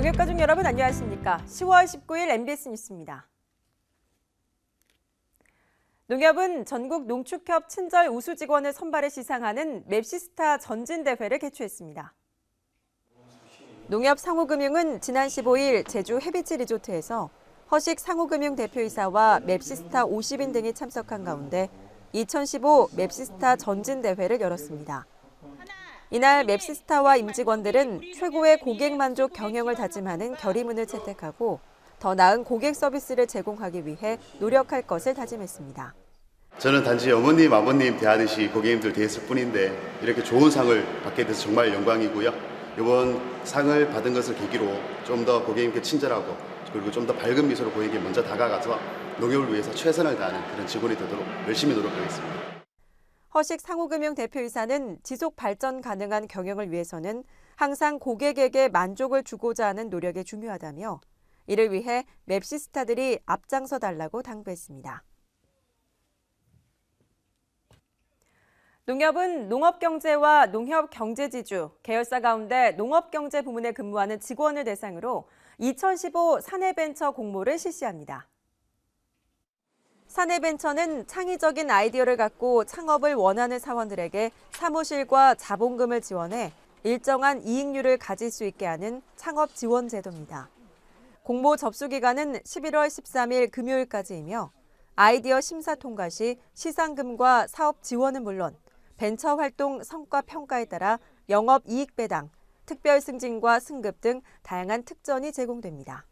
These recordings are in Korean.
농협가족 여러분 안녕하십니까? 10월 19일 MBS 뉴스입니다. 농협은 전국 농축협 친절 우수 직원을 선발해 시상하는 맵시스타 전진대회를 개최했습니다. 농협 상호금융은 지난 15일 제주 해비치 리조트에서 허식 상호금융 대표이사와 맵시스타 50인 등이 참석한 가운데 2015 맵시스타 전진대회를 열었습니다. 이날 맵시스타와 임직원들은 최고의 고객 만족 경영을 다짐하는 결의문을 채택하고 더 나은 고객 서비스를 제공하기 위해 노력할 것을 다짐했습니다. 저는 단지 어머님, 아버님 대하듯이 고객님들 대했을 뿐인데 이렇게 좋은 상을 받게 돼서 정말 영광이고요. 이번 상을 받은 것을 계기로 좀 더 고객님께 친절하고 그리고 좀 더 밝은 미소로 고객에게 먼저 다가가서 농협을 위해서 최선을 다하는 그런 직원이 되도록 열심히 노력하겠습니다. 허식 상호금융 대표이사는 지속 발전 가능한 경영을 위해서는 항상 고객에게 만족을 주고자 하는 노력이 중요하다며 이를 위해 맵시스타들이 앞장서 달라고 당부했습니다. 농협은 농업경제와 농협경제지주, 계열사 가운데 농업경제 부문에 근무하는 직원을 대상으로 2015 사내벤처 공모를 실시합니다. 사내벤처는 창의적인 아이디어를 갖고 창업을 원하는 사원들에게 사무실과 자본금을 지원해 일정한 이익률을 가질 수 있게 하는 창업 지원 제도입니다. 공모 접수 기간은 11월 13일 금요일까지이며 아이디어 심사 통과 시 시상금과 사업 지원은 물론 벤처 활동 성과 평가에 따라 영업 이익 배당, 특별 승진과 승급 등 다양한 특전이 제공됩니다.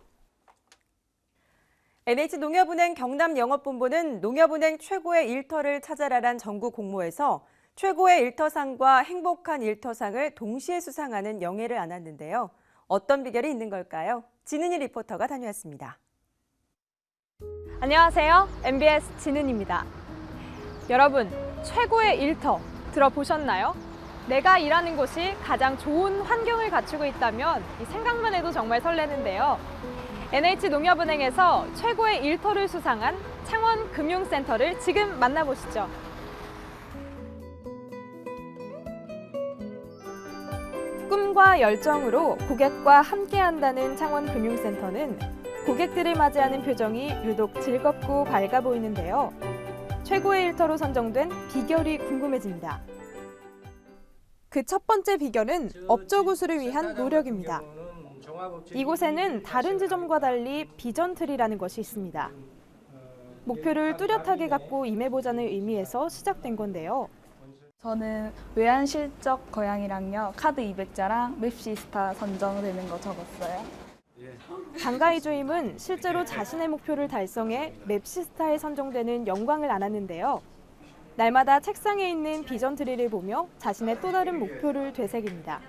NH농협은행 경남영업본부는 농협은행 최고의 일터를 찾아라란 전국 공모에서 최고의 일터상과 행복한 일터상을 동시에 수상하는 영예를 안았는데요. 어떤 비결이 있는 걸까요? 진은희 리포터가 다녀왔습니다. 안녕하세요. MBS 진은입니다. 여러분, 최고의 일터 들어보셨나요? 내가 일하는 곳이 가장 좋은 환경을 갖추고 있다면 이 생각만 해도 정말 설레는데요. NH농협은행에서 최고의 일터를 수상한 창원금융센터를 지금 만나보시죠. 꿈과 열정으로 고객과 함께한다는 창원금융센터는 고객들을 맞이하는 표정이 유독 즐겁고 밝아 보이는데요. 최고의 일터로 선정된 비결이 궁금해집니다. 그 첫 번째 비결은 업적 우수를 위한 노력입니다. 이곳에는 다른 지점과 달리 비전 트리라는 것이 있습니다. 목표를 뚜렷하게 갖고 임해보자는 의미에서 시작된 건데요. 저는 외환 실적 거양이랑요 카드 200자랑 맵시스타 선정되는 거 적었어요. 강가희 주임은 실제로 자신의 목표를 달성해 맵시스타에 선정되는 영광을 안았는데요. 날마다 책상에 있는 비전 트리를 보며 자신의 또 다른 목표를 되새깁니다.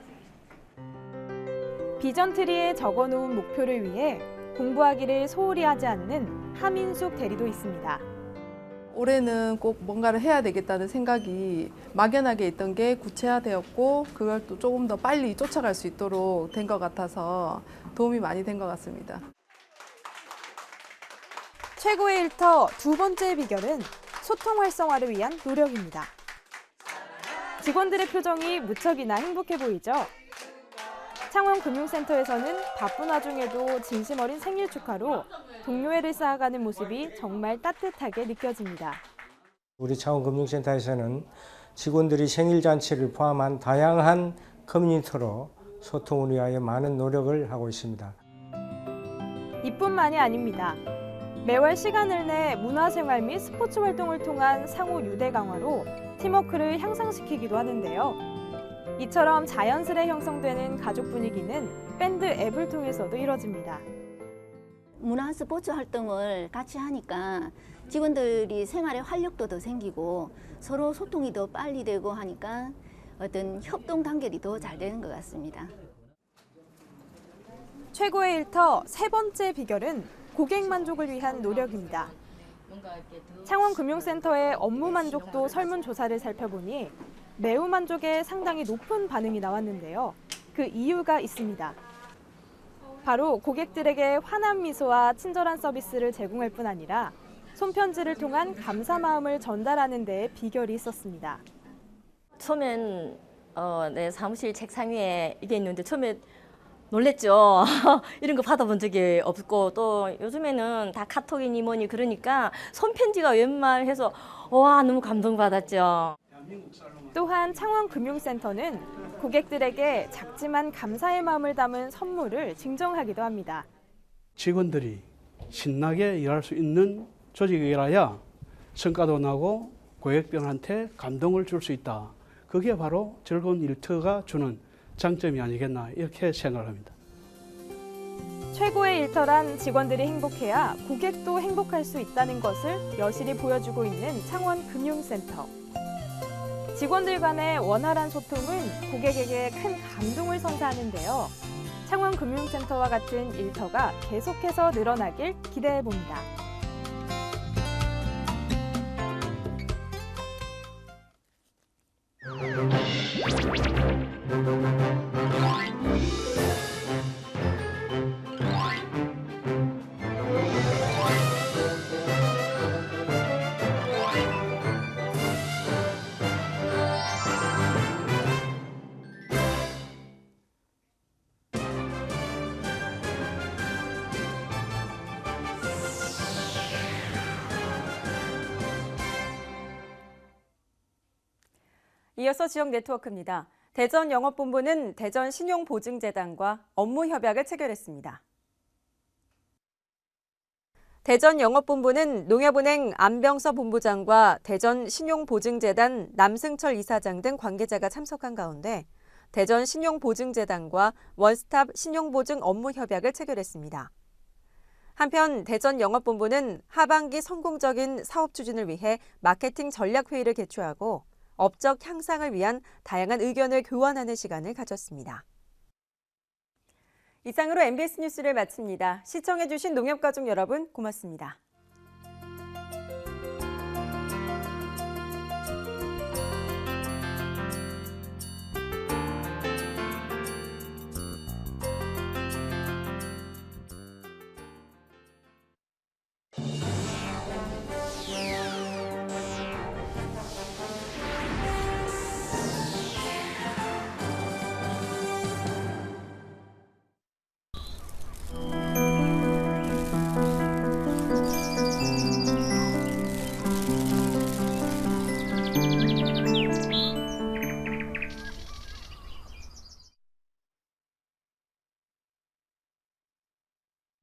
비전 트리에 적어놓은 목표를 위해 공부하기를 소홀히 하지 않는 하민숙 대리도 있습니다. 올해는 꼭 뭔가를 해야 되겠다는 생각이 막연하게 있던 게 구체화되었고 그걸 또 조금 더 빨리 쫓아갈 수 있도록 된 것 같아서 도움이 많이 된 것 같습니다. 최고의 일터 두 번째 비결은 소통 활성화를 위한 노력입니다. 직원들의 표정이 무척이나 행복해 보이죠? 창원금융센터에서는 바쁜 와중에도 진심 어린 생일 축하로 동료회를 쌓아가는 모습이 정말 따뜻하게 느껴집니다. 우리 창원금융센터에서는 직원들이 생일 잔치를 포함한 다양한 커뮤니티로 소통을 위하여 많은 노력을 하고 있습니다. 이뿐만이 아닙니다. 매월 시간을 내 문화생활 및 스포츠 활동을 통한 상호 유대 강화로 팀워크를 향상시키기도 하는데요. 이처럼 자연스레 형성되는 가족 분위기는 밴드 앱을 통해서도 이뤄집니다. 문화 스포츠 활동을 같이 하니까 직원들이 생활에 활력도 더 생기고 서로 소통이 더 빨리 되고 하니까 어떤 협동 단결이 더 잘 되는 것 같습니다. 최고의 일터 세 번째 비결은 고객 만족을 위한 노력입니다. 창원금융센터의 업무 만족도 설문조사를 살펴보니 매우 만족에 상당히 높은 반응이 나왔는데요. 그 이유가 있습니다. 바로 고객들에게 환한 미소와 친절한 서비스를 제공할 뿐 아니라 손편지를 통한 감사 마음을 전달하는 데에 비결이 있었습니다. 처음엔 어, 내 사무실 책상 위에 이게 있는데 처음에 놀랬죠. 이런 거 받아본 적이 없고 또 요즘에는 다 카톡이니 뭐니 그러니까 손편지가 웬만해서 와 너무 감동받았죠. 또한 창원금융센터는 고객들에게 작지만 감사의 마음을 담은 선물을 증정하기도 합니다. 직원들이 신나게 일할 수 있는 조직이라야 성과도 나고 고객들한테 감동을 줄 수 있다. 그게 바로 즐거운 일터가 주는 장점이 아니겠나 이렇게 생각합니다. 최고의 일터란 직원들이 행복해야 고객도 행복할 수 있다는 것을 여실히 보여주고 있는 창원금융센터. 직원들 간의 원활한 소통은 고객에게 큰 감동을 선사하는데요. 창원금융센터와 같은 일터가 계속해서 늘어나길 기대해 봅니다. 이어서 지역 네트워크입니다. 대전 영업본부는 대전 신용보증재단과 업무 협약을 체결했습니다. 대전 영업본부는 농협은행 안병서 본부장과 대전 신용보증재단 남승철 이사장 등 관계자가 참석한 가운데 대전 신용보증재단과 원스톱 신용보증 업무 협약을 체결했습니다. 한편 대전 영업본부는 하반기 성공적인 사업 추진을 위해 마케팅 전략 회의를 개최하고 업적 향상을 위한 다양한 의견을 교환하는 시간을 가졌습니다. 이상으로 MBS 뉴스를 마칩니다. 시청해주신 농협가족 여러분 고맙습니다.